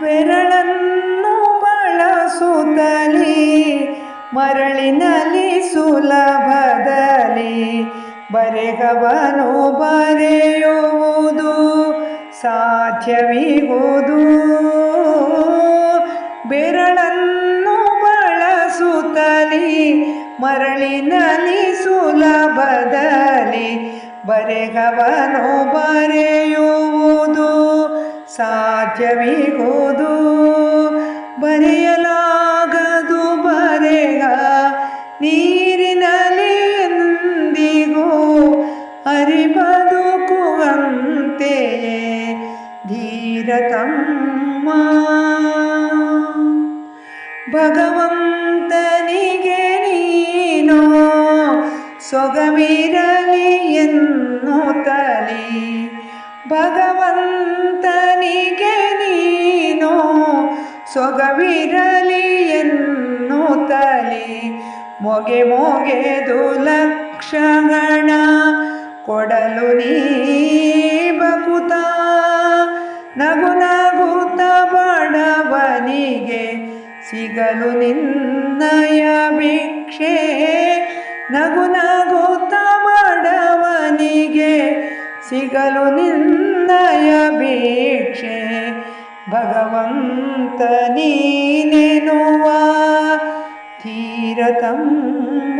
ಬೆರಳನ್ನು ಬಳಸುತ್ತಲಿ ಮರಳಿನಲ್ಲಿ ಸುಲಭದಲ್ಲಿ ಬರೆಗವನು ಬರೆಯುವುದು ಸಾಧ್ಯವಿಗುವುದು ಬೆರಳನ್ನು ಬಳಸುತ್ತಲಿ ಮರಳಿನಲ್ಲಿ ಸುಲಭದಲ್ಲಿ ಬರೆಗವನು ಬರೆಯುವುದು ಸಾಧ್ಯವಿಗುವುದು ಬರೆಯಲಾಗದು ಬರೆಗ ನೀರಿನಲ್ಲಿ ಎಂದಿಗೂ ಹರಿಬದುಕುವಂತೆಯೇ ಧೀರತಮ್ಮ. ಭಗವಂತನಿಗೆ ನೀನೋ ಸೊಗವಿರಲಿ ಭಗವಂತನಿಗೆ ನೀನು ಸೊಗವಿರಲಿ ಎನ್ನುತ್ತಲಿ ಮೊಗೆ ಮೊಗೆದು ಲಕ್ಷಗಣ ಕೊಡಲು ನೀ ಬಕುತ. ನಗು ನಗುತ ಬಡವನಿಗೆ ಸಿಗಲು ನಿನ್ನಯ ಭಿಕ್ಷೆ. ನಗು ನಗುತ್ತ ಸಿಗಲು ನಿನ್ನಯ ಭಿಕ್ಷೆ ಭಗವಂತ ನೀನೆನುವ ಧೀರತಮ್ಮ